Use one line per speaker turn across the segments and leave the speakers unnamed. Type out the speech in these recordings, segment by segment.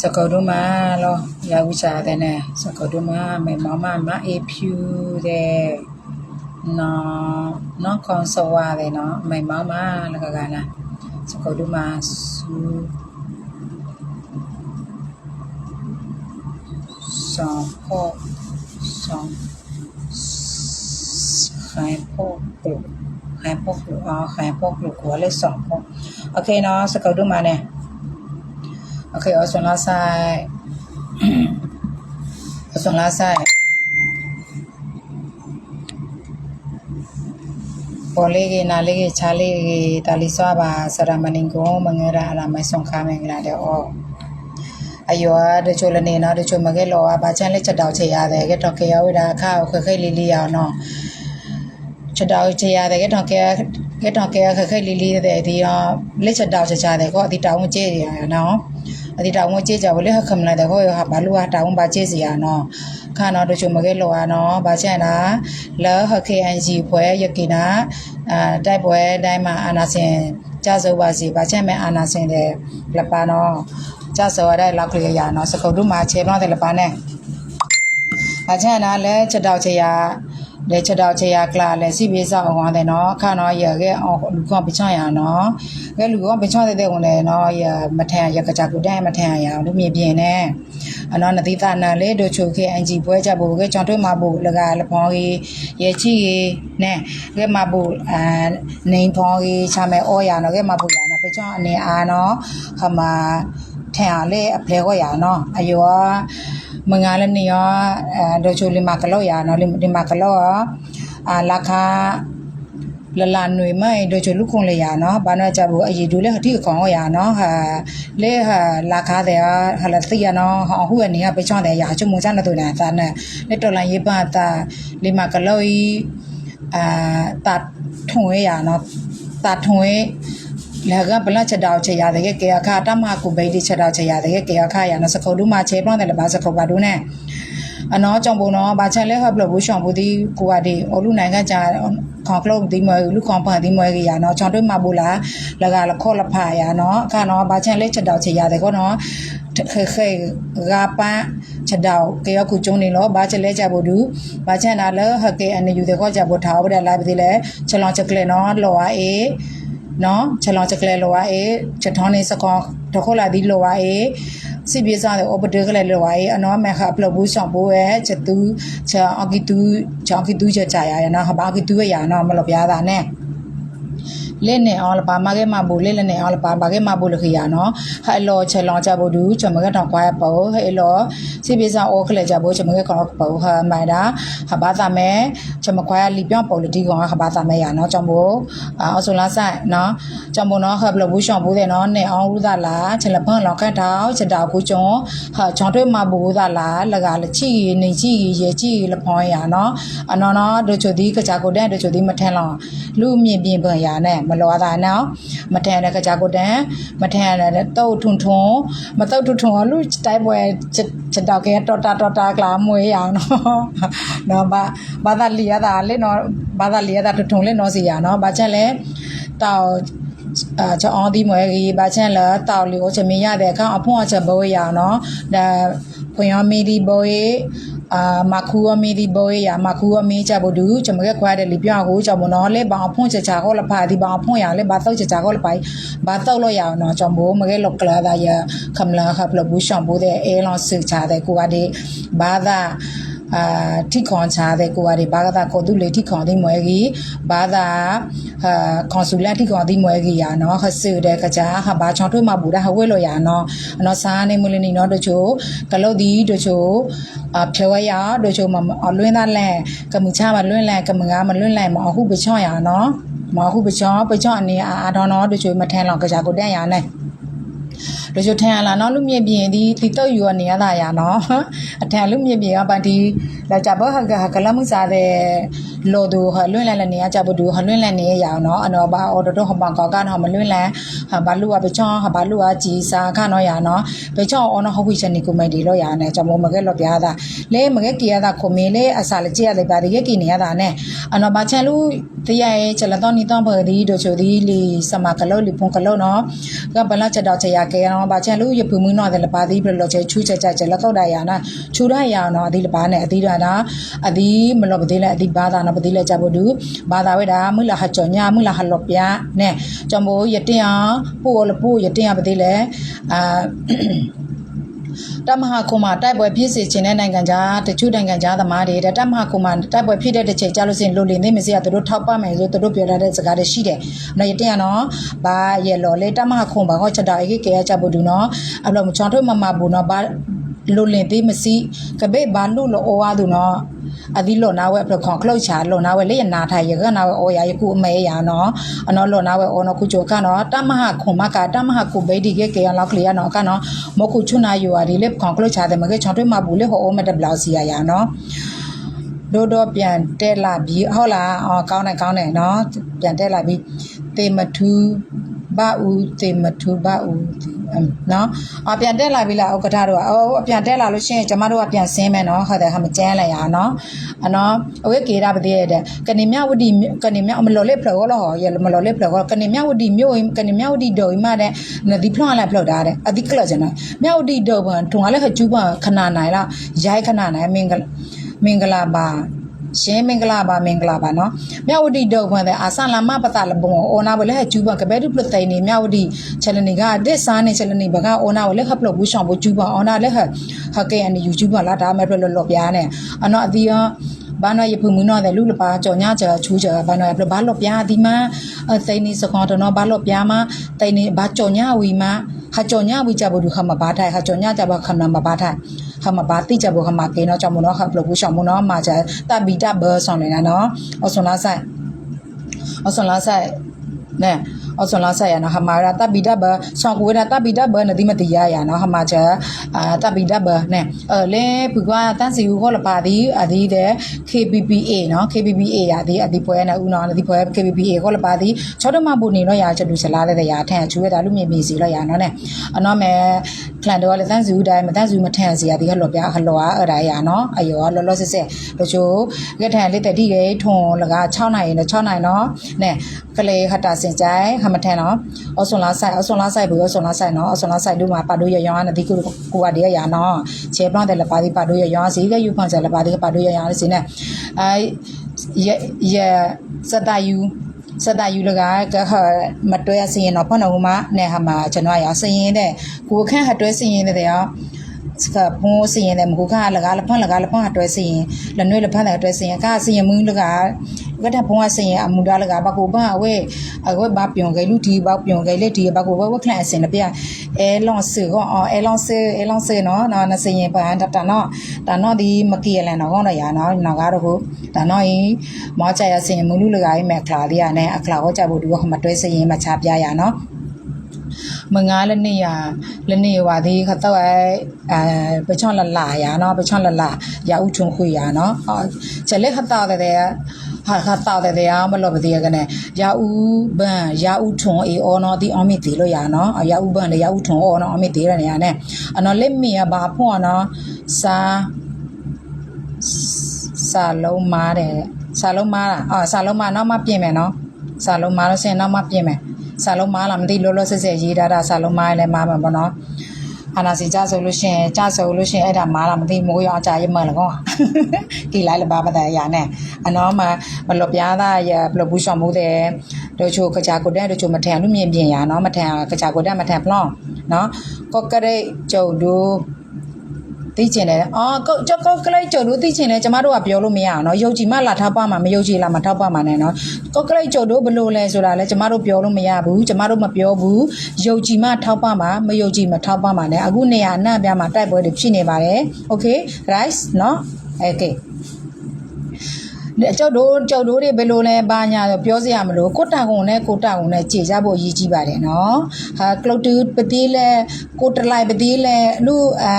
Sakoduma lo Yawisha dene Sakoduma me mama ma e più de no no consowa de no me mama la cagana Sakoduma su son ho son hai po plu hai po plu อ๋อ hai po plu หัวเลยสองพกโอเคเนาะสเกลดูมาเนี่ย Okay, also last side. also last side. ပေါ်လေးကနာလေးကချားလေးကတာလီဆွာပါစရမနင်ကိုမငရအရာမဆောင်ခမင်္ဂလာတဲ့အော်အယောတချိုလနေနော်တချိုမကဲလော်ပါချန်လက်ချက်တောက်ချေရတယ်ကဲတော့ကေရဝိဒါခါကိုခခိတ်လေးလေးရအောင်နော်ချက်တောက်ချေရတယ်ကဲတော့ကေကဲတော့ကေခခိတ်လေးလေးတဲ့ဒီရောလက်ချက်တောက်ချေချတယ်ကောအဒီတောင်းကျေးရရနော် အဒီတောင်းကျဲကြဘလေခမလာတဲ့ဟောရဟာဘာလို့ဟာတောင်းပါကျဲစီရနော်ခါနော်တချို့မကဲလောကနော်ဘာချမ်းတာလောဟခေအန်ဂျီဖွဲယကိနာအာတိုက်ပွဲတိုင်းမှာအာနာစင်ကြစုပ်ပါစီဘာချမ်းမဲ့အာနာစင်တဲ့လပနော်ကြစောရတဲ့လောက်ကလေးရနော်စကုတ်တို့မှာခြေတော့တဲ့လပနဲ့ဘာချမ်းတာလဲချက်တောက်ချေရ လေချက်တောက်ချေရကလာလေစီပြေစောက်အောင်တဲ့နော်ခါနော်ရခဲ့အောင်လူကပချရနော်ကဲလူကပချတဲ့တဲ့ဝင်လေနော်ရမထန်ရကကြကူတဲ့မထန်ရအောင်လူမြေပြင်းနဲ့အနော်နတိသနာလေတို့ချိုခေအန်ဂျီပွဲကြဖို့ကကြောင်တွဲမှာဖို့လကလဖောင်းကြီးရေချီကြီးနဲ့ကဲမှာဖို့အာနေဖောင်းကြီးချမယ်အော်ရနော်ကဲမှာဖို့ရနော်ပချအနေအားနော်ခမထန်ရလေအပလေကိုရနော်အယော မငါလည်းနေရောအဲတို့ချိုလီမာကလောရနော်လီမာကလောအာလာခါလလာຫນွေမိုင်တို့ချလူခုံလေရနော်ဘာနာကြဘူးအည်ဒူလေခတိခေါင်ရနော်ဟာလေဟာလာခါတဲ့ဟာလတိရနော်ဟောဟူကနေကပချောင်းတဲ့ရာချမုံချနတူနာသာနဲ့လက်တော်လန်ရေးပါတာလီမာကလောဤအာတတ်ထုံရနော်တတ်ထုံ လာကဘလချက်တောက်ချက်ရတဲ့ကေအခါတမကုဘိတိချက်တောက်ချက်ရတဲ့ကေအခါရနော်စခုဒူမှာချေပလောင်းတယ်လဘာစခုပါဒူနဲ့အနော်ကြောင့်ဘုံနော်ဘာချက်လဲဟပ်လို့ဘူးရှောင်းဘူးဒီကိုကဒီအလူနိုင်ငံကြာခေါကလုံးဒီမွေလူခေါပန်ဒီမွေကြီးရနော်ချောင်းတွဲမှာဘူးလားလကလခေါ်လဖာရနော်အခါနော်ဘာချက်လဲချက်တောက်ချက်ရတယ်ကောနော်ခဲခဲဂါပန်ချက်တောက်ကေရခုကျုံနေလို့ဘာချက်လဲကြဘူးဒူဘာချက်နာလဲဟကေအန်ယူတဲ့ခေါ်ကြဘူးထားဘူးတဲ့လိုက်ပြီလေချက်လောင်ချက်ကလေနော်လော်အေး နော်ချက်လောင်ချက်ကလေလော်အေးချက်ထောင်းနေစကောတခေါ်လာဒီလော်အေးစီပြေစားတဲ့ order ကလေးလော်အေးအနော်မခပ်လို့ဘူးဆောင်ဘူးရဲ့ချက်သူချက်အကီတူချက်အကီတူချက်ကြရရနော်ဟဘာကီတူရရနော်မလို့ပြားတာနဲ့ လက်နဲ့အောင်လပါမကဲမဘူလက်လက်နဲ့အောင်လပါဘာကဲမဘူလခရနော်ဟဲလောချက်လောချက်ဘူဒူချမကတောင်ကွာပေါ်ဟဲလောစီပြေစားအိုခလက်ကြဘူချမကကောပေါ်ဟာမိုင်တာဟဘာသာမဲချမကွာလီပြောင်းပေါ်လတီကောင်ဟဘာသာမဲရနော်ကြောင့်ဘူအော်ဆိုလာဆိုင်နော်ကြောင့်ဘူနော်ဟဘလဘူးရှောင်းဘူးတဲ့နော်နဲ့အောင်ဦးသာလာချက်လပန်းလောက်ခတ်တောက်ချက်တောက်ကူကျွန်းဟာချောင်းတွဲမဘူသာလာလကလချီနေချီရေချီလဖောင်းရနော်အနော်နော်တို့ချိုဒီကကြကိုတဲ့တို့ချိုဒီမထန်လောလူမြင့်ပြင်းပန်ရနဲ့မလောတာနော်မထန်တဲ့ကကြကိုတဲ့မထန်တဲ့တုတ်ထွန်းထွန်းမတုတ်ထွန်းထွန်းလူတိုက်ပွဲချက်တောက်ကဲတော်တာတော်တာကလာမွေးရအောင်နော်နော်ဘာဘာသာလီရတာလေနော်ဘာသာလီရတာထွန်းထွန်းလေနော်စီရနော်ဘာချက်လဲတောက်အာချောင်းဒီမွေကြီးဘာချန်လာတောက်လီကိုချမင်းရတဲ့အခါအဖွင့်အချက်ဘိုးရအောင်နော်ဒါဖွင့်ရမီဒီဘိုးရေး အာမခူအမီဒီဘိုးရမခူအမီချဘဒူချမကခွာတဲ့လီပြောင်းကိုချမနော်လေဘောင်ဖွင့်ချချခေါ်လဖာဒီဘောင်ဖွင့်ရလေဘာတော့ချချခေါ်လပိုင်ဘာတော့လို့ရအောင်နော်ချမဘိုးမကဲလောက်ကလာဒါရခမလာခပ်လဘူးရှောင်းဘိုးတဲ့အဲလောစစ်ချတဲ့ကိုကဒီဘာသာ အာထိခွန်ချတဲ့ကိုကဒီဘာသာကိုသူလေထိခွန်ဒီမွဲကြီးဘာသာအာကွန်ဆူလက်ထိခွန်ဒီမွဲကြီးရနော်ခဆူတဲ့ကကြာဟာဘာချောင်းထွေးမှာဘူးဒါဟဝဲလို့ရနော်နော်စားနေမလို့နေနော်တို့ချိုကလုတ်ဒီတို့ချိုအဖြေဝရတို့ချိုမလွင်းသားလန်ကမှုချမလွင်းလန်ကမငါမလွင်းလန်မအခုပချောင်းရနော်မအခုပချောင်းပချောင်းအနေအာတော်နော်တို့ချိုမထန်လောက်ကကြာကိုတန်ရနဲ့ တို့ချိုထန်လာနော်လူမြင့်ပြင်းဒီဒီတော့ယူနေရတာရနော်အထန်လူမြင့်ပြင်းကပါဒီလာကြဘောဟကကလမှုစားတဲ့ လိုသူဟလွင့်လန်လနေရကြဘူးဟလွင့်လန်နေရအောင်နော်အနော်ဘာအော်တော်ဟမကောကနော်မလွင့်လန်ဟာဘာလူကပချောင်းဟာဘာလူကကြည်စာခနော်ရနော်ပချောင်းအော်နော်ဟုတ်ပြီချနေကိုမိုက်ဒီလို့ရနဲ့ကျွန်တော်မကဲလို့ပြားတာလဲမကဲကီရတာခုမေးလေအစာလကြည့်ရတယ်ဗျာဒီကကီနေရတာနဲ့အနော်ဘာချန်လူတရားရဲ့ချက်လက်တော့နီတော့ဘဒီတို့ချိုဒီလီစမကလောလီဖုန်ကလောနော်ကဘလာချက်တော့ချရကဲနော်ဘာချက်လူရဖူမှုနော်တယ်လပါဒီဘလောချေချူချက်ချက်ချက်လက်ကောက်တာရနာချူရရနော်အဒီလပါနဲ့အဒီရနာအဒီမလောပဒီလဲအဒီဘာသာနော်ပဒီလဲကြဖို့ဒူဘာသာဝဲတာမူလာဟချောညာမူလာဟလောပြနဲ့ကြောင့်မို့ရတင်အောင်ပို့လပို့ရတင်ရပဒီလဲအာတမဟာကုမာတိုက်ပွဲဖြစ်စေခြင်းတဲ့နိုင်ငံခြားတချို့နိုင်ငံခြားသမားတွေတဲ့တမဟာကုမာတိုက်ပွဲဖြစ်တဲ့တစ်ချိန်ကြာလို့စရင်လိုလင်းနေမစရသူတို့ထောက်ပမယ်ဆိုသူတို့ပြောထားတဲ့စကားတွေရှိတယ်။နော်ရတဲ့နော်ဘာရလော်လေတမဟာကုမာဟောချက်တာအေကေရချဖို့ဒူနော်အဘလို့မချောင်းထုတ်မမဘူးနော်ဘာ လိုလင်းသေးမစီကဘေဘာလူလောဩဝါသူနော်အဒီလောနာဝဲပခေါခလောက်ချာလောနာဝဲလေနာထိုင်ရကနာဝဲအော်ရယခုအမဲရနော်အနော်လောနာဝဲအော်နော်ခုချိုကနော်တမဟာခုမကတမဟာခုဘေဒီကေကေရလောက်ကလီရနော်ကနော်မခုချွနာယူရဒီလေခေါခလောက်ချာတယ်မကေချောင်းတွေမဘူးလေဟောအော်မတက်ဘလောက်စီရရနော်ဒိုတော့ပြန်တက်လာပြီဟုတ်လားအော်ကောင်းတယ်ကောင်းတယ်နော်ပြန်တက်လာပြီတေမထူဘာဦးတေမထူဘာဦး နော်အပြန်တက်လာပြီလားဥက္ကဋ္ဌတို့ကအော်အပြန်တက်လာလို့ရှိရင်ကျမတို့ကပြန်ဆင်းမယ်နော်ဟုတ်တယ်ဟာမကျန်းလိုက်ရအောင်နော်အနော်အဝေကေရပတိရတဲ့ကနေမြဝတီကနေမြမလော်လေးဖလော်လောဟောရမလော်လေးဖလော်ကနေမြဝတီမြို့ကနေမြဝတီဒေါ်မတဲ့ဒီဖလော်လာဖလော်တာတဲ့အဒီကလကျနော်မြဝတီဒေါ်ဘန်ထုံလည်းခကျူးပါခဏနိုင်လားရိုက်ခဏနိုင်မင်္ဂလာမင်္ဂလာပါ ရှင်မင်္ဂလာပါမင်္ဂလာပါနော်မြဝတီဒေါ်ဘန်တဲ့အာဆန်လာမပတလဘုံအောနာဘလဲကျူးပါကဘဲဒုပလတိုင်နေမြဝတီချက်လနီကတစ်စားနေချက်လနီဘကအောနာကိုလက်ခပလို့ဘူးဆောင်ဘူးကျူးပါအောနာလက်ခဟကေအန်ယူကျူးပါလာဒါမဲ့ပလို့လော်ပြားနေအနော်အဒီယောဘာနော်ရဖူမူနော်တဲ့လူလပါကြော်ညချာချူးချာဘာနော်ဘဘာလော်ပြားဒီမသိနေစကောတော့နော်ဘာလော်ပြားမသိနေဘာကြော်ညဝီမဟာကြော်ညဝီကြဘူးခမဘာထိုင်ဟာကြော်ညကြပါခမမဘာထိုင် ခမဘာတိကြဘူးခမကေနော်ကြောင့်မနော်ခပလို့ဘူးဆောင်မနော်မာချာတဘီတဘဆောင်နေတာနော်အဆွန်လာဆိုင်အဆွန်လာဆိုင်နဲ အဆွန်လာဆိုင်ရနော်ဟမာရာတဘီတဘဆောင်ကိုရတဘီတဘနဒီမတိရရနော်ဟမာချာအာတဘီတဘနဲအဲလဲဘူကတန်းစီဟောလပါဒီအဒီတဲ့ KPPA နော် KPPA ရဒီအဒီပွဲနဲ့ဦးနော်ဒီပွဲ KPPA ဟောလပါဒီချောတမဘူနေတော့ရချက်တူချလာတဲ့ရထန်ချူရတာလူမြင်ပြီစီတော့ရနော်နဲအနော်မဲကလန်တော့လည်းတန်းစီဦးတိုင်းမတန်းစီမထန်စီရဒီဟလောပြဟလောအဲ့ဒါရနော်အယောလောလောစစ်စစ်တို့ချိုကထန်လေးတတိကေထွန်လက6နိုင်ရင်6နိုင်နော်နဲကလေးဟတာစင်ကြိုင်ဟမထန်နော်အဆွန်လာဆိုင်အဆွန်လာဆိုင်ဘူးအဆွန်လာဆိုင်နော်အဆွန်လာဆိုင်တို့မှာပါတို့ရရောင်းနဒီကိုကိုကတည်းကရနော်ချေပလန်တယ်လပါဒီပါတို့ရရောင်းစီကယူဖန်ချလပါဒီပါတို့ရရောင်းစီနဲ့အဲရရစတယူစတယူလကကဟမတွဲစရင်တော့ဖနဦးမနဲ့ဟာမှာကျွန်တော်ရစရင်တဲ့ကိုခန့်ဟတွဲစရင်တဲ့ရောစကပုံစရင်တဲ့မကူကလကားလဖန်လကားလဖန်အတွဲစရင်လနွေလဖန်တဲ့အတွဲစရင်ကစရင်မူးလက ကတဲ့ပုံကစရင်အမူဒါလကဘကိုဘာဝဲအဝဲဘာပြုံကလူတီဘာပြုံကလေတီဘကိုဝဲဝခလန်စင်လပြအဲလွန်စကောအဲလွန်စအဲလွန်စနော်နော်နစရင်ပန်တတနော်တနော်ဒီမကီလန်နော်ကောနော်ရနော်နော်ကားတော့ကိုတနော်ဤမောချရစင်မူလူလကဤမဲ့ခလာလေးရနဲ့အခလာဟောကြဖို့ဒီကမတွဲစရင်မချပြရနော်မငါလည်းနေရလည်းနေဝါဒီခတော့အဲပချွန်လလာရနော်ပချွန်လလာရဥထုံခွေရနော်အော်ချက်လက်ခတော့တဲ့ ဟာခတော့တဲ့ရမလို့ပတိရကနေရာဥဘန်ရာဥထုံအေအောနော်ဒီအမီတီလို့ရနော်ရာဥဘန်လေရာဥထုံအောနော်အမီတီရနေရနဲ့အနော်လက်မီရဘာဖွန်နော်စာစာလုံးမားတယ်စာလုံးမားလားအော်စာလုံးမားနောက်မှပြင်မယ်နော်စာလုံးမားလို့စရင်နောက်မှပြင်မယ်စာလုံးမားလားမသိလို့လို့ဆက်ဆက်ရေးထားတာစာလုံးမားလည်းမားမှာပေါ့နော် အာနာစီကြဆိုလို့ရှိရင်ကြဆိုလို့ရှိရင်အဲ့ဒါမားလားမသိမိုးရောအကြရမလကောကိလိုက်လဘာပဒရနဲ့အနော်မမလောပြားသားရဘလဘူးရှောင်းမိုးတဲ့တို့ချိုကကြကိုတဲ့တို့ချိုမထန်လူမြင်ပြင်ရနော်မထန်ကကြကိုတဲ့မထန်ဖလောင်းနော်ကော့ကရိတ်ကျုပ်တို့ သိချင်တယ်အော်ကောကြောကောကလေးကျုပ်တို့သိချင်တယ်ကျမတို့ကပြောလို့မရအောင်နော်ယုံကြည်မှလာထောက်ပါမှာမယုံကြည်လာမထောက်ပါမှာနဲ့နော်ကောကလေးကျုပ်တို့ဘလို့လဲဆိုတာလဲကျမတို့ပြောလို့မရဘူးကျမတို့မပြောဘူးယုံကြည်မှထောက်ပါမှာမယုံကြည်မထောက်ပါမှာနဲ့အခုနေရာအနှံ့ပြမှာတိုက်ပွဲတွေဖြစ်နေပါတယ် okay right နော် okay ကျုပ်တို့ကျုပ်တို့တွေဘယ်လိုလဲဘာညာပြောစရာမလိုကိုတာကုံနဲ့ကိုတာကုံနဲ့ခြေကြဖို့အရေးကြီးပါတယ်နော်ဟာကလုတ်တူပတိးလဲကိုတလိုက်ပတိးလဲလူအာ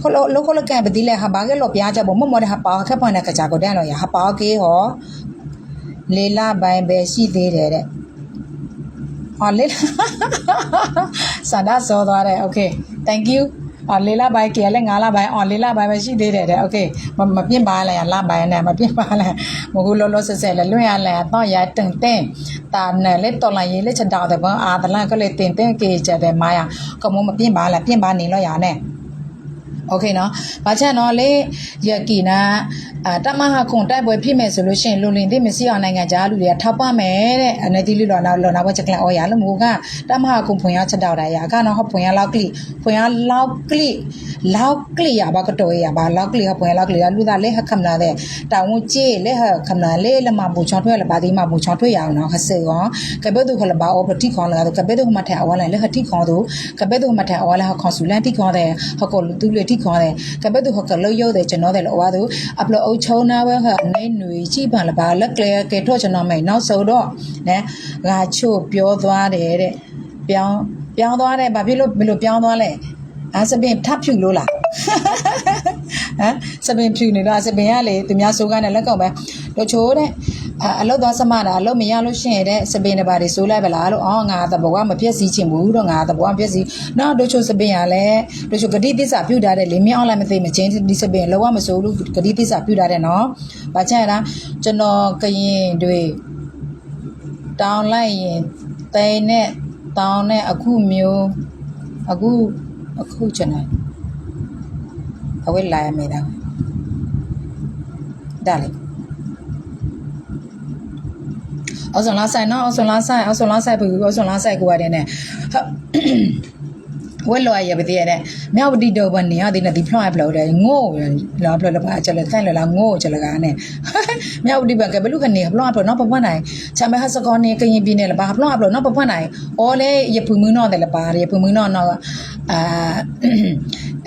ခလလောကလကန်ပတိးလဲဟာဘာကဲလောပြားကြဖို့မမော်တဲ့ဟာပါခက်ပွန်တဲ့ကကြကိုတဲ့လောရဟာပါကေဟောလေလာပိုင်ပဲရှိသေးတယ်တဲ့ဟောလေစန္ဒဆောသွားတယ် okay thank you အော်လေးလပိုင်းကလည်း9လပိုင်းအော်လေးလပိုင်းပဲရှိသေးတယ်တဲ့โอเคမမပြင်းပါလဲလပိုင်းနဲ့မပြင်းပါလဲမကူလောလောဆဆလဲလွင့်ရလဲတော့ရတင်တင်တာနဲ့လေတော်လိုက်ရေးလက်ချက်တော့တဲ့ဘောအာတလန်ကလေးတင်တင်ကေချက်တဲ့မာယာကမမပြင်းပါလဲပြင်းပါနေလို့ရနဲ့ โอเคเนาะဘာချက်တော့လေရကီနာအာတမဟာခွန်တိုက်ပွဲဖြစ်မယ်ဆိုလို့ရှိရင်လူလင်သိမရှိအောင်နိုင်ငံခြားလူတွေကထောက်ပမယ်တဲ့အနေတိလူလောနာလောနာဘချက်ကလအော်ရလို့မဟုတ်ကတမဟာခွန်ဖွင့်ရချက်တော့တယ်ရကနော်ဟဖွင့်ရလောက်ကလိဖွင့်ရလောက်ကလိလောက်ကလိရပါကတော့ရပါလောက်ကလိဟဖွင့်ရလောက်ကလိလူသားလေဟခမနာတဲ့တောင်ဝကြေးလေဟခမနာလေလမဘူချောင်းထွဲလပါဒီမဘူချောင်းထွဲရအောင်နော်ခစေကောကဘဲတုခလပါအောပတိခေါလာကဘဲတုမထဲအဝလာလေဟတိခေါသူကဘဲတုမထဲအဝလာဟခေါဆူလန်တိခေါတဲ့ဟကောသူလေတိ ခေါတဲ့ကဘဲတုဟကလောရုပ်တဲ့ကျွန်တော်တဲ့လောဝါသူအပလောအုတ်ချုံနာဝဲဟနေနွေကြည့်ပါလပါလက်ကလေကေထောကျွန်တော်မိန်နောက်ဆိုတော့နဲငါချို့ပြောသွားတယ်တဲ့ပြောင်းပြောင်းသွားတယ်ဘာဖြစ်လို့ဘယ်လိုပြောင်းသွားလဲအဲစပင်ထပ်ဖြူလို့လားဟမ်စပင်ဖြူနေတော့စပင်ကလေသူများဆိုးကနဲ့လက်ကောက်ပဲတို့ချိုးတဲ့ အလုတ်သွားစမတာအလုတ်မရလို့ရှိရင်တဲ့စပင်တစ်ပါးတွေဆိုးလိုက်ပါလားလို့အော်ငါတဘောကမပြည့်စည်ချင်ဘူးတော့ငါတဘောကပြည့်စည်နော်တို့ချိုးစပင်ကလည်းတို့ချိုးဂတိသစ္စာပြုထားတဲ့လေမင်းအောင်လိုက်မသိမချင်းဒီစပင်လောကမဆိုးလို့ဂတိသစ္စာပြုထားတဲ့နော်ဘာချင်ရတာကျွန်တော်ကရင်တွေတောင်းလိုက်ရင်တိန်နဲ့တောင်းနဲ့အခုမျိုးအခုအခုကျွန်တော်အဝဲလာရမေးတာဒါလေ အော်ဆွန်လာဆိုင်နော်အော်ဆွန်လာဆိုင်အော်ဆွန်လာဆိုင်ဘူးအော်ဆွန်လာဆိုင်ကိုရတယ်နဲ့ဝဲလောရရပတိရတဲ့မြောက်ဝတိတော့ဘနေရတဲ့နဲ့ဒီဖလော့ဖလော့တဲ့ငို့လောဖလော့လောချက်လက်ဆိုင်လောငို့ချက်လကနဲ့မြောက်ဝတိဘကဘလူကနေဖလော့ဖလော့နော်ပပွားနိုင်ချမ်းမဟစကောနေကရင်ပြင်းနေလပါဖလော့ဖလော့နော်ပပွားနိုင်အော်လေရဖူမင်းနော်တယ်လပါရဖူမင်းနော်နော်အာ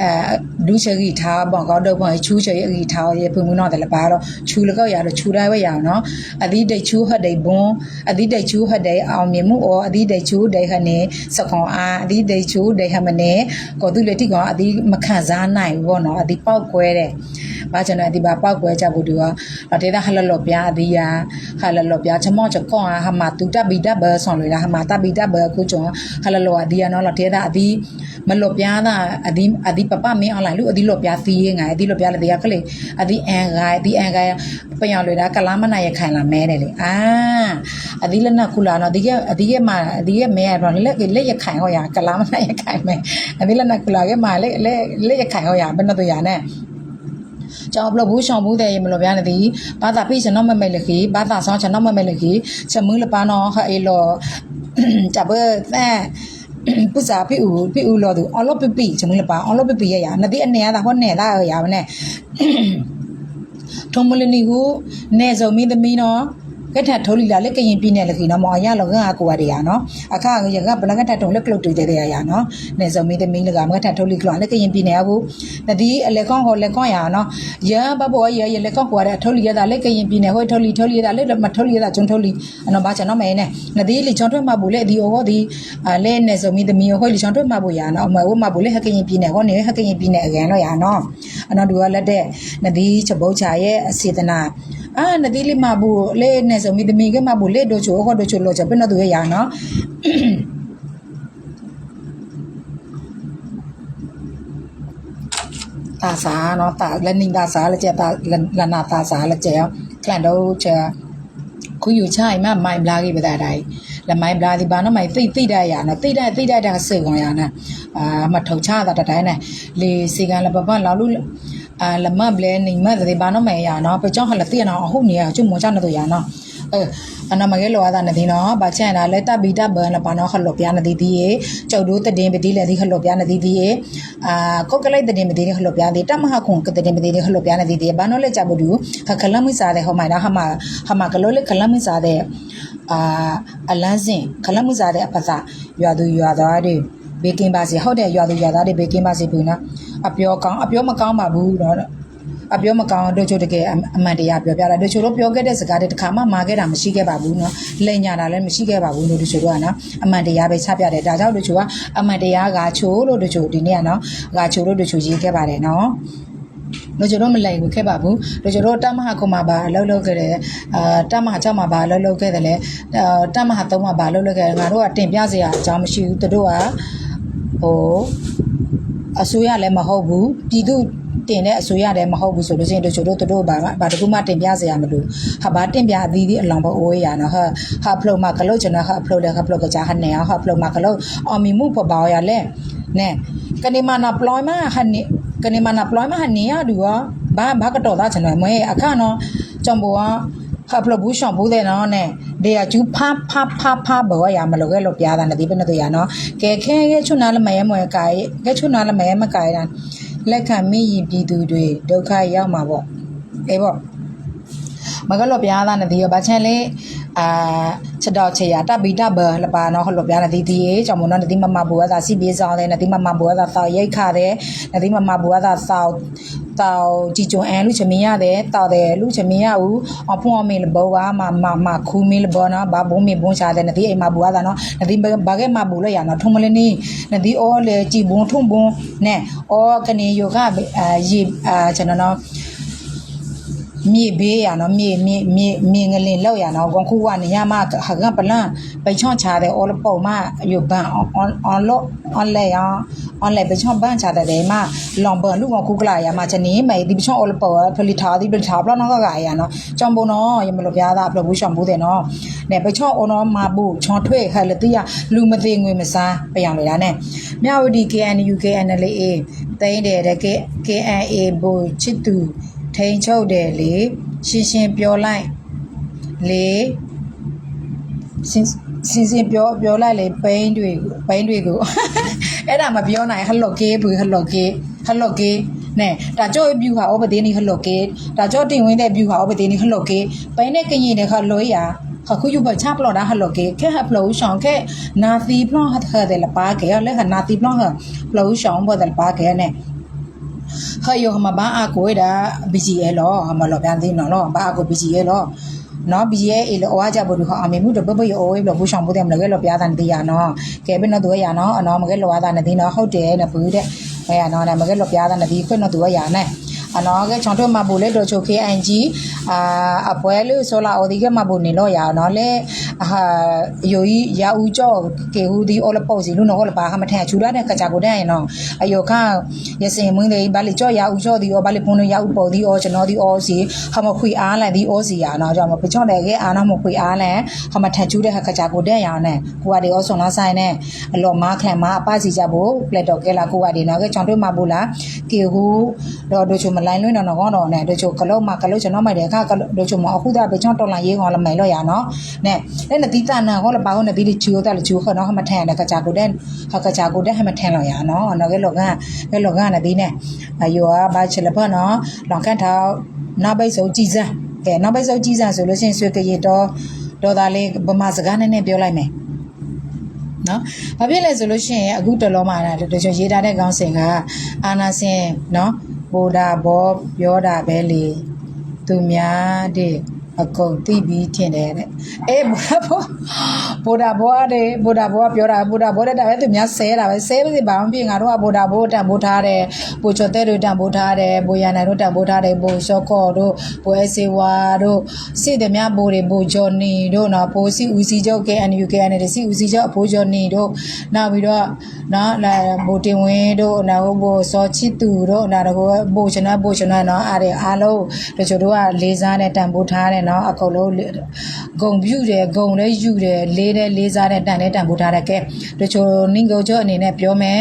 အဲဒူးချရီထားပေါ့ကောက်တော့ပေါ့ချူးချရီအကြီးထားရဖူမင်းနော်တယ်လပါတော့ချူလကောက်ရတော့ချူတိုင်းပဲရအောင်နော်အသီးတိတ်ချူးဟတ်တိတ်ဘွန်းအသီးတိတ်ချူးဟတ်တိတ်အောင်မြင်မှုအော်အသီးတိတ်ချူးတိတ်ဟနေစကွန်အားအသီးတိတ်ချူးတိတ်ဟမနေကိုသူလက်တိကောင်အသီးမခံစားနိုင်ဘူးပေါ့နော်အသီးပေါက်ကွဲတဲ့ ဘာကျွန်တော်အသီးပါပေါက်ကွဲကြဖို့တူကတော့ဒေတာဟလလောပြားအသီးရဟလလောပြားချမောချကွန်အားဟမတူတဘီတဘဆောင်းလို့လားဟမတဘီတဘခုချွန်ဟလလောအသီးရနော်လောဒေတာအသီးမလောပြားတာအသီးအသီးပပမင်းအွန်လိုင်းလို့အသီးလောပြားသီးငါအသီးလောပြားလေတရားကလေးအသီးအန်ဂိုင်အသီးအန်ဂိုင်ပယောင်လွေတာကလာမနာရခိုင်လာမဲတယ်လေအာအသီးလက်နခုလာနော်ဒီကအသီးရဲ့မှာအသီးရဲ့မဲရတော့လက်လက်ရခိုင်ဟောရကလာမနာရခိုင်မဲအသီးလက်နခုလာရဲ့မှာလက်လက်လက်ရခိုင်ဟောရဘယ်နှတော့ရနဲ့ ကျောင်းဘလဘူးရှောင်းဘူးတဲ့မလို့ဗျာနေဒီဘာသာပိကျွန်တော်မမဲလခိဘာသာဆောင်ကျွန်တော်မမဲလခိချမူးလပါနော်ဟဲလောတဘတဲ့ပုစာဖိဦးဖိဦးလို့သူအော်လို့ပပိချမူးလပါအော်လို့ပပိရရနဒီအနေရတာဟောနေတာရပါနဲ့ထုံမလနီကိုနေစုံမင်းသမီးနော် ကထထိုးလီလာလက်ကရင်ပြင်းနေလခိနော်မောင်ရလောကကကိုရရနော်အခါရကဘလကထထုံလက်ကလုတ်တွေ့တဲ့ရနော်နေစုံမင်းသမီးလကမကထထိုးလီကလလက်ကရင်ပြင်းနေဘူးနဒီအလက်ကောင်းဟောလက်ကောင်းရနော်ရဘဘောရရလက်ကောင်းကိုရထိုးလီရတာလက်ကရင်ပြင်းနေဟောထိုးလီထိုးလီရတာလက်မထိုးလီရတာကျွန်းထိုးလီအနော်ဘာချနော်မဲနဲ့နဒီလီချွန်ထွဲမှာဘူးလေဒီဟောဒီလဲနေစုံမင်းသမီးဟောလီချွန်ထွဲမှာဘူးရနော်မဟောမှာဘူးလေဟကရင်ပြင်းနေဟောနေဟကရင်ပြင်းနေအကန်တော့ရနော်အနော်ဒီကလက်တဲ့နဒီချပုတ်ချရဲ့အစေတနာ အာနဒီလေးမဘူးလေနေစုံမီတမီကမဘူးလေဒိုချိုဟောဒိုချိုလောချပနတူရရနော်ตาสาเนาะตาและนิงตาสาและเจตาละนาตาสาและเจคลันโดเจခုယူချိုင်မမိုင်ဘလာကြီးပဒါတိုင်းလမိုင်ဘလာဒီဘာနော်မိုင်သိသိတဲ့ရနော်သိတဲ့သိတဲ့တာစေကောင်ရနာအာမထုံချတာတတိုင်းနဲ့လေစီကန်လပပလာလူ အာလမဘလဲနေမတဲ့ဘာနော်မိုင်ရနော်ပကြောင့်ဟလသိရနော်အခုနေရကျွမွန်ချနော်ရနော်အဲအနမကဲလောရတာနေဒီနော်ဘာချန်တာလဲတပ်ဘီတပ်ဘန်လပါနော်ခလောပြားနေဒီဒီရေကျုပ်တို့တည်င်းပတိလေဒီခလောပြားနေဒီဒီရေအာကောက်ကလိုက်တည်င်းပတိခလောပြားဒီတမဟခုံကတည်င်းပတိခလောပြားနေဒီဒီဘာနော်လဲကြဘူးဒူခခလမစားတဲ့ဟောမိုင်နာဟမဟမကလောလေခလမစားတဲ့အာအလန်းစင်ခလမစားတဲ့အဖသာရွာသူရွာသားတွေ ဘေးကင်းပါစေဟုတ်တယ်ရွာသူရွာသားတွေဘေးကင်းပါစေဘူးနော်အပြောကောင်းအပြောမကောင်းပါဘူးနော်အပြောမကောင်းတို့ချို့တကယ်အမှန်တရားပြောပြတာတို့ချို့တို့ပြောခဲ့တဲ့စကားတွေတခါမှမာခဲ့တာမရှိခဲ့ပါဘူးနော်လက်ညာတာလည်းမရှိခဲ့ပါဘူးတို့ချို့တို့ကနော်အမှန်တရားပဲချပြတယ်ဒါကြောင့်တို့ချို့ကအမှန်တရားကချို့တို့တို့ချို့ဒီနေ့ကနော်ကချို့တို့တို့ချို့ရေးခဲ့ပါတယ်နော်တို့ကျွန်တော်မလိုက်ဘူးခဲ့ပါဘူးတို့ကျွန်တော်တမဟာကုမာပါအလုပ်လုပ်ခဲ့တယ်အာတမဟာကြောင့်မှာပါအလုပ်လုပ်ခဲ့တယ်လေတမဟာသုံးမှာပါအလုပ်လုပ်ခဲ့တယ်ငါတို့ကတင်ပြစရာအကြောင်းမရှိဘူးတို့က ဟိုအစိုးရလည်းမဟုတ်ဘူးပြည်သူတင်တဲ့အစိုးရလည်းမဟုတ်ဘူးဆိုလို့ရှိရင်တို့ချို့တို့တို့ဘာမှဘာတကူမှတင်ပြစရာမလိုဟာဘာတင်ပြအသီးသီးအလောင်းပေါ်အိုးရနော်ဟာဟာဖလိုမကလို့ကျွန်တော်ဟာဖလိုလည်းဟာဖလိုကကြဟနေဟာဖလိုမကလို့အမီမှုပေါ်ပါရလဲနဲကနေမနာပလောမဟနေကနေမနာပလောမဟနေရတူကဘာဘာကတော့သားကျွန်တော်မွေအခါနော်ကြောင့်ဘောကဟာ ပလဘူးရှောင်းဘူးတဲ့နော်နဲ့ဒေယာကျူဖာဖာဖာဖာဘောရမလို့ကဲလို့ပြားတာနဲ့ဒီပနေတူရနော်ကဲခဲခဲချွနာလမယမွေကိုင်ကဲချွနာလမယမကိုင်တာလက်ခံမိရင်ပြည်သူတွေဒုက္ခရောက်မှာပေါ့အေးပေါ့မကလို့ပြားတာနဲ့ဒီရဘာချန်လေးအာချက်တော့ချေရတပိတဘလပါနော်ဟလို့ပြားနေဒီဒီကြောင့်မနော်ဒီမမဘူကသာစီပြေးဆောင်တယ်ဒီမမဘူကသာသောက်ရိတ်ခတယ်ဒီမမဘူကသာသောက် တောက်ကြည်ကြွန်အန်လူချမင်းရတယ်တောက်တယ်လူချမင်းရဦးအဖွန်အမေလဘောကမမမခူမီလဘောနော်ဘာဘုံမေဘုံချတယ်နဒီအိမ်မဘူကသာနော်နဒီဘာကဲမဘူလို့ရနော်ထုံမလင်းနီနဒီအောလေကြည်ဘုံ မြေဘေးရနော်မြေမြေမြေမြေငလင်လောက်ရနော်ကွန်ခုကနေရမဟကပလန်ပချွန်ချာတဲ့အော်လပေါ်မယူဘန်အွန်အွန်လော့အွန်လေယောအွန်လေပချွန်ဘန်ချာတဲ့မလွန်ဘန်လူကခုကလာရမချနေမယ်ဒီပချွန်အော်လပေါ်ဖလီထားဒီပလီထားဘလနောက်ကကရနော်ချွန်ဘုံနော်ရမလို့ပြားသားဘလဘူးချွန်ဘူးတဲ့နော်နဲ့ပချွန်အော်နော်မဘူးချွန်ထွေခက်လက်တိရလူမသိငွေမစားပြောင်းလေတာနဲ့မြဝတီ KNU KNLA တိုင်းတယ်တဲ့ KNA ဘူချစ်သူ ထိန်ချုပ်တယ်လေရှင်းရှင်းပြောလိုက်လေစင်စင်စင်ပြောပြောလိုက်လေပိန်းတွေပိန်းတွေကိုအဲ့ဒါမပြောနိုင်ဟလ္လိုကေးဘူးဟလ္လိုကေးဟလ္လိုကေးနဲ့ဒါကြော့ပြူဟာဩပဒေနီဟလ္လိုကေးဒါကြော့တင်ဝင်းတဲ့ပြူဟာဩပဒေနီဟလ္လိုကေးပိန်းနဲ့ကရင်နဲ့ခလွေးရခခုယူဘချပလောဒါဟလ္လိုကေးခဲဟပလောရှောင်းခဲနာသီပလောဟတ်ခတဲ့လပါကေလဲဟနာသီပလောဟပလောရှောင်းဘောတယ်ပါကေနဲ့ ဟယောဟမဘာအကိုဒါ BGL လောဟမလောပြန်သိနော်လောဘာအကို BGL လောနော် BGL အေလောအကြဘဒုခအမေမှုတပပယောအေဘလဘူဆောင်ဘူးတယ်မလကဲလောပြားတဲ့တေးရနော်ကဲဘယ်နော်သူရနော်အနော်မကဲလောဝါတာနေနော်ဟုတ်တယ်နဘူးတဲ့ဘယ်ရနော်မကဲလောပြားတဲ့ နေခွနော်သူရနဲ့အနော်ကချောင်းတော့မဘူးလေတော့ချို KNG အာအပွဲလို့ဆိုလာအော်ဒီကမဘူးနေလို့ရနော်လေဟာယိုကြီးရာဦးကြောကေဟူဒီအော်လပေါ့စီလို့နော်လပါခမထဲချူလာတဲ့ကကြကိုတဲ့နော်အယောခရစင်မင်းလေးဘာလီကြောရာဦးကြောဒီအော်ဘာလီပွန်လို့ရာဦးပေါ်ဒီအော်ကျွန်တော်ဒီအော်စီဟမခွေအားလိုက်ဒီအော်စီရနော်ကြောင့်မပချော့တယ်ကအာနာမခွေအားလဲဟမထချူတဲ့ကကြကိုတဲ့ရနဲ့ကိုကဒီအော်ဆွန်လာဆိုင်နဲ့အလော်မားခလန်မာအပစီကြဖို့ပလက်တော့ကဲလာကိုကဒီနော်ကချောင်းတို့မဘူးလားကေဟူတော့တို့ချိုမလိုင်းလွင်းတော့နော်ကောတော့နဲ့တို့ချိုကလုတ်မကလုတ်ကျွန်တော်မိုက်တယ်ခါတို့ချိုမအခုဒါပဲချောင်းတော်လာရေးခေါ်လာမယ်လို့ရနော်နဲ့နဲ့နတိတနာဟောလပါဟောနတိချူတာလချူခေါ်နော်ဟမထန်တဲ့ကကြကိုတဲ့ဟကကြကိုတဲ့ဟမထန်လို့ရနော်နော်ကဲလောကကဲလောကနတိနဲ့အယောဘာချလဖနော်လောကန့်ထောက်နောက်ပိတ်ဆုံးကြည်စမ်းကဲနောက်ပိတ်ဆုံးကြည်စမ်းဆိုလို့ရှိရင်ဆွေကရတော့ဒေါ်သားလေးဗမာစကားနဲ့နဲ့ပြောလိုက်မယ်နော်။ဘာဖြစ်လဲဆိုလို့ရှိရင်အခုတလောမှာတချို့ရေးထားတဲ့ခေါင်းစဉ်ကအာနာစင်နော် ဘိုဒါဘော ပြောတာပဲလေ သူများတဲ့ အကုန်သိပြီးထင်တယ်တဲ့။အေးဘိုဒါဘောဘိုဒါဘောတဲ့ဘိုဒါဘောကပြောတာဘိုဒါဘောတဲ့တာပဲသူများဆဲတာပဲဆဲပါစေဘာမှဖြစ်ငါတို့ကဘိုဒါဘောတန်ဖိုးထားတယ်။ဘိုချော်တဲ့တို့တန်ဖိုးထားတယ်။ဘိုရနိုင်တို့တန်ဖိုးထားတယ်။ဘိုရှော့ကော့တို့ဘိုအစေဝါတို့စစ်တယ်များဘိုတွေဘိုဂျော်နီတို့နော်ဘိုစီဦးစီချုပ် KNU KND စီဦးစီချုပ်အဖိုးဂျော်နီတို့နောက်ပြီးတော့နော်လာဘိုတင်ဝင်းတို့နောက်ဘိုစောချစ်သူတို့နောက်တော့ဘိုကျွန်တော်ဘိုကျွန်တော်နော်အားတွေအားလုံးတို့ချို့တို့ကလေးစားနဲ့တန်ဖိုးထားတယ်နော်အကုန်လုံးဂုံပြူတယ်ဂုံလည်းယူတယ်လေးတယ်လေးစားတယ်တန်လည်းတန်ဖိုးထားတယ်ကဲတချို့နင်ကိုချို့အနေနဲ့ပြောမယ်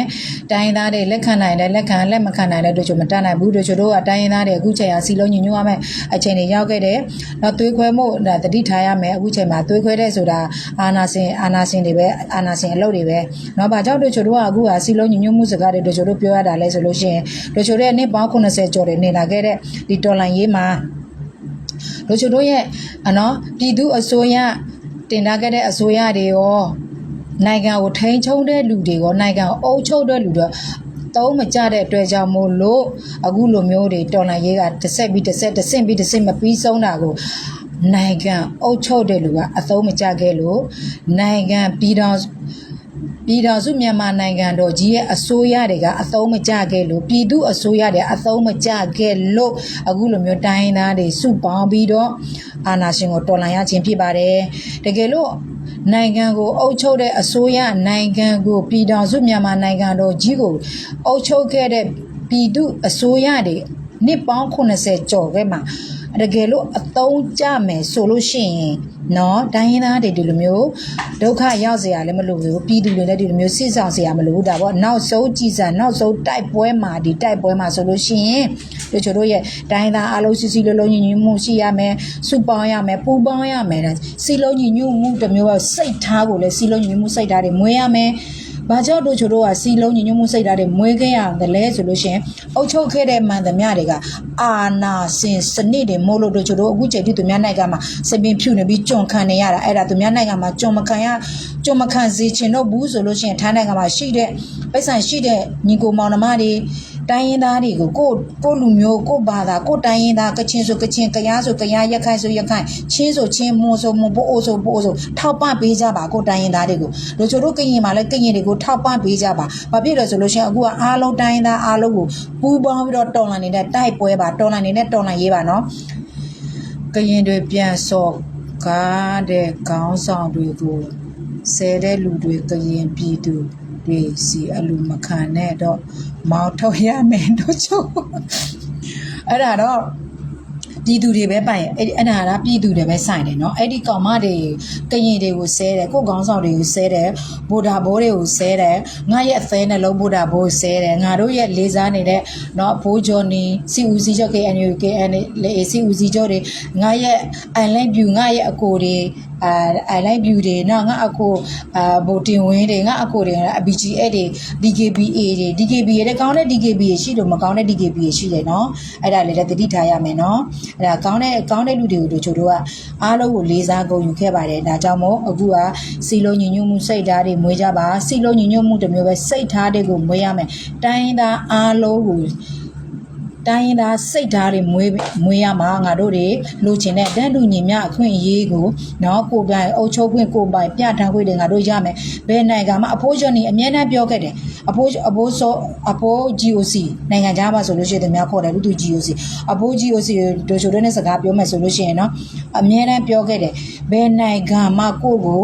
တိုင်းသားတွေလက်ခံနိုင်တယ်လက်ခံလက်မခံနိုင်တယ်တချို့မတတ်နိုင်ဘူးတချို့တို့ကတိုင်းသားတွေအခုချိန်ဟာစီလုံးညညွတ်ရမယ်အချိန်တွေရောက်ခဲ့တယ်တော့သွေးခွဲမှုတတိထားရမယ်အခုချိန်မှာသွေးခွဲတဲ့ဆိုတာအာနာစင်အာနာစင်တွေပဲအာနာစင်အလုပ်တွေပဲနော်ဘာကြောင့်တချို့တို့ကအခုဟာစီလုံးညညွတ်မှုစကားတွေတချို့တို့ပြောရတာလဲဆိုလို့ရှိရင်တချို့တဲ့နှစ်ပေါင်း80ကျော်တွေနေလာခဲ့တဲ့ဒီတော်လိုင်းရေးမှာ တို့ချို့တို့ရဲ့အနော်ပြည်သူအစိုးရတင်ထားခဲ့တဲ့အစိုးရတွေရောနိုင်ငံကိုထိန်းချုပ်တဲ့လူတွေရောနိုင်ငံကိုအုပ်ချုပ်တဲ့လူတွေသုံးမကြတဲ့အတွက်ကြောင့်မို့လို့အခုလိုမျိုးတွေတော်လိုင်းရေးကတစ်ဆက်ပြီးတစ်ဆက်တစ်ဆင့်ပြီးတစ်ဆင့်မပြီးဆုံးတာကိုနိုင်ငံအုပ်ချုပ်တဲ့လူကအသုံးမကျခဲ့လို့နိုင်ငံပြည်တော် ပြည်တော်စုမြန်မာနိုင်ငံတော်ကြီးရဲ့အစိုးရတွေကအသုံးမကျခဲ့လို့ပြည်သူအစိုးရတွေအသုံးမကျခဲ့လို့အခုလိုမျိုးတိုင်းသားတွေစုပေါင်းပြီးတော့အာဏာရှင်ကိုတော်လှန်ရခြင်းဖြစ်ပါတယ်တကယ်လို့နိုင်ငံကိုအုပ်ချုပ်တဲ့အစိုးရနိုင်ငံကိုပြည်ထောင်စုမြန်မာနိုင်ငံတော်ကြီးကိုအုပ်ချုပ်ခဲ့တဲ့ပြည်သူအစိုးရတွေနှစ်ပေါင်း80ကျော်ခဲ့မှာ တကယ်လို့အသုံးကျမယ်ဆိုလို့ရှိရင်နော်တိုင်းရင်းသားတွေဒီလိုမျိုးဒုက္ခရောက်เสียရလည်းမလိုဘူးပြည်သူတွေလည်းဒီလိုမျိုးစစ်ဆောင်เสียရမလိုဘူးဒါပေါ့နောက်ဆုံးကြည်စံနောက်ဆုံးတိုက်ပွဲမှာဒီတိုက်ပွဲမှာဆိုလို့ရှိရင်တို့ချို့တို့ရဲ့တိုင်းရင်းသားအလုံးစီစီလုံးလုံးညီညွတ်မှုရှိရမယ်စုပေါင်းရမယ်ပူးပေါင်းရမယ်တဲ့စီလုံးညီညွတ်မှုတစ်မျိုးပဲစိတ်ထားကိုလည်းစီလုံးညီညွတ်မှုစိတ်ထားတွေမွေးရမယ် ဘာကြောင့်တို့ချို့တို့ကစီလုံးညီညွတ်မှုစိတ်ဓာတ်တွေမွေးခဲ့ရတယ်လဲဆိုလို့ရှရင်အုတ်ချုပ်ခဲ့တဲ့မှန်သမျှတွေကအာနာစင်စနစ်တွေမို့လို့တို့ချို့တို့အခုချိန်ထိသူများနိုင်ကမှာစပင်ဖြူနေပြီးကြုံခံနေရတာအဲ့ဒါသူများနိုင်ကမှာကြုံမခံရကြုံမခံစေချင်တော့ဘူးဆိုလို့ရှရင်ထိုင်းနိုင်ကမှာရှိတဲ့ပိတ်ဆန်ရှိတဲ့ညီကိုမောင်နှမတွေ တိုင်းရင်းသားတွေကိုကိုကိုလူမျိုးကိုဘာသာကိုတိုင်းရင်းသားကချင်ဆိုကချင်ကရားဆိုကရားရက်ခိုင်ဆိုရက်ခိုင်ချင်းဆိုချင်းမွန်ဆိုမွန်ပို့အိုဆိုပို့အိုဆိုထောက်ပံ့ပေးကြပါကိုတိုင်းရင်းသားတွေကိုတို့ချို့တို့ကရင်မှာလည်းကရင်တွေကိုထောက်ပံ့ပေးကြပါဘာဖြစ်လဲဆိုလို့ရှိရင်အခုကအားလုံးတိုင်းရင်းသားအားလုံးကိုပူးပေါင်းပြီးတော့တော်လန်နေတဲ့တိုက်ပွဲပါတော်လန်နေတဲ့တော်လန်ရေးပါနော်ကရင်တွေပြန်စော့ကားတဲ့ခေါင်းဆောင်တွေကိုဆဲတဲ့လူတွေကရင်ပြည်သူ တွေစီအလူမခံနဲ့တော့မောင်းထုတ်ရမယ်တို့ချို့အဲ့ဒါတော့ပြည်သူတွေပဲပိုင်ရင်အဲ့ဒီအဲ့ဒါကပြည်သူတွေပဲဆိုင်တယ်เนาะအဲ့ဒီကောင်မတွေကရင်တွေကိုဆဲတယ်ကိုယ်ကောင်းဆောင်တွေကိုဆဲတယ်ဗုဒ္ဓဘိုးတွေကိုဆဲတယ်ငါရဲ့အသေးနှလုံးဗုဒ္ဓဘိုးဆဲတယ်ငါတို့ရဲ့လေးစားနေတဲ့เนาะဘိုးကျော်နေစီဦးစီးချုပ် KNU KN လေစီဦးစီးချုပ်တွေငါရဲ့အန်လိုက်ပြူငါရဲ့အကိုတွေ အာအလိုက်ဗျူတွေနော်ငါအကိုအာဗိုတင်ဝင်းတွေငါအကိုတွေ BGA တွေ DKBA တွေ DKBA တွေကောင်းတဲ့ DKBA ရှိလို့မကောင်းတဲ့ DKBA ရှိတယ်နော်အဲ့ဒါလည်းတတိထားရမယ်နော်အဲ့ဒါကောင်းတဲ့ကောင်းတဲ့လူတွေကိုတို့ချို့တို့ကအားလုံးကိုလေးစားဂုဏ်ယူခဲ့ပါတယ်ဒါကြောင့်မို့အခုကစီလုံးညီညွတ်မှုစိတ်ဓာတ်တွေမွေးကြပါစီလုံးညီညွတ်မှုတစ်မျိုးပဲစိတ်ဓာတ်တွေကိုမွေးရမယ်တိုင်းသားအားလုံးကို တိုင်းရင်းသားစိတ်ဓာတ်တွေမွေးမွေးရမှာငါတို့တွေလိုချင်တဲ့တန်းတူညီမျှအခွင့်အရေးကိုနော်ကိုယ်ပိုင်အုပ်ချုပ်ခွင့်ကိုယ်ပိုင်ပြဋ္ဌာန်းခွင့်တွေငါတို့ရမယ်ဘယ်နိုင်ငံမှာအဖိုးကျော်နေအမြဲတမ်းပြောခဲ့တယ်အဖိုးအဖိုးစောအဖိုး GOC နိုင်ငံခြားမှာဆိုလို့ရှိရင်တများခေါ်တယ်လူသူ GOC အဖိုး GOC တို့ချိုတို့နဲ့စကားပြောမယ်ဆိုလို့ရှိရင်နော်အမြဲတမ်းပြောခဲ့တယ်ဘယ်နိုင်ငံမှာကိုယ့်ကို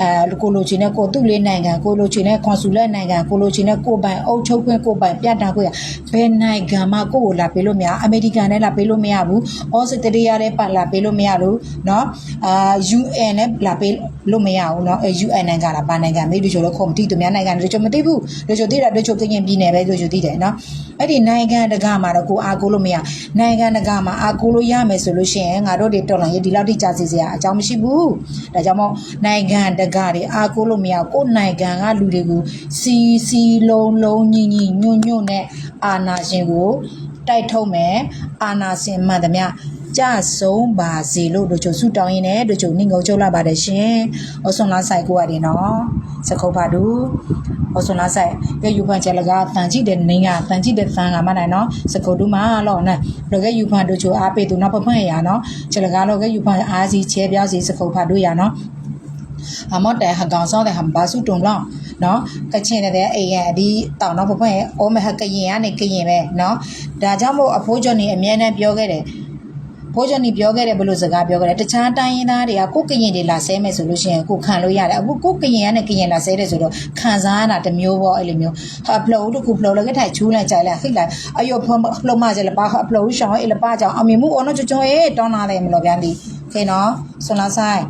အဲကိုလိုချင်တဲ့ကိုသူ့လေးနိုင်ငံကိုလိုချင်တဲ့ကွန်ဆူလက်နိုင်ငံကိုလိုချင်တဲ့ကိုပိုင်အုပ်ချုပ်ခွင့်ကိုပိုင်ပြတ်တာခွင့်ဘယ်နိုင်ငံမှာကိုကိုလာပေးလို့မရအမေရိကန်နဲ့လာပေးလို့မရဘူးဩစတြေးလျနဲ့ပတ်လာပေးလို့မရဘူးเนาะအာ UN နဲ့လာပေးလို့မရဘူးเนาะ UN နိုင်ငံလားဘာနိုင်ငံမေးလို့ချို့လို့ခုံမသိသူများနိုင်ငံတို့ချို့မသိဘူးတို့ချို့သိတာတို့ချို့ကရင်ပြည်နယ်ပဲတို့ချို့သိတယ်เนาะ အဲ့ဒီနိုင်ငံတကာမှာတော့ကိုအားကိုးလို့မရနိုင်ငံတကာမှာအားကိုးလို့ရမယ်ဆိုလို့ရှိရင်ငါတို့တွေတော်လှန်ရေးဒီလောက်ထိကြာစီစရာအကြောင်းမရှိဘူးဒါကြောင့်မို့နိုင်ငံတကာတွေအားကိုးလို့မရကိုယ်နိုင်ငံကလူတွေကိုစီစီလုံးလုံးညီညီညွတ်ညွတ်နဲ့အာနာရှင်ကိုတိုက်ထုတ်မယ်အာနာရှင်မှန်သမျှ ကြဆုံးပါစေလို့တို့ချို့ဆူတောင်းရင်းနဲ့တို့ချို့နှင်ကုန်ချုပ်လာပါတယ်ရှင်။ဟောဆွန်လာဆိုင်ကိုရတယ်နော်။စခုပ်ပါတူဟောဆွန်လာဆိုင်ကယူဖန်ချက်လကတန်ကြည့်တဲ့နင်းကတန်ကြည့်တဲ့သန်ကမနိုင်နော်။စခုပ်တူမလောနဲ့လောကယူဖန်တို့ချို့အားပေးသူနောက်ဖဖန်ရနော်။ချက်လကလောကယူဖန်အားစီချဲပြားစီစခုပ်ဖာတို့ရနော်။အမော့တဲဟကောင်စောတဲ့ဟမ်ဘာစုတုံလောနော်ကချင်တဲ့အိမ်ရအဒီတောင်တော့ဖဖရဲ့အိုးမဟကရင်ကနေကရင်ပဲနော်ဒါကြောင့်မို့အဖိုးကျော်နေအမြဲတမ်းပြောခဲ့တယ် ဖိုးကျော်နေပြောခဲ့တယ်ဘလို့စကားပြောခဲ့တယ်တခြားတိုင်းရင်းသားတွေကကိုကရင်တွေလာဆဲမယ်ဆိုလို့ရှိရင်ကိုခံလို့ရတယ်အခုကိုကရင်ကနေကရင်လာဆဲတယ်ဆိုတော့ခံစားရတာတစ်မျိုးပေါ့အဲ့လိုမျိုးဟာဖလို့တကူဖလို့လည်းထိုင်ချူးလိုက်ကြလိုက်ခိလိုက်အယောဖလို့မကြလပါဖလို့ရှောင်းအဲ့လပါကြောင့်အမေမှုအော်နော်ချွချွအေးတောင်းလာတယ်မလို့ပြန်ဒီခေနော်ဆွန်လာဆိုင်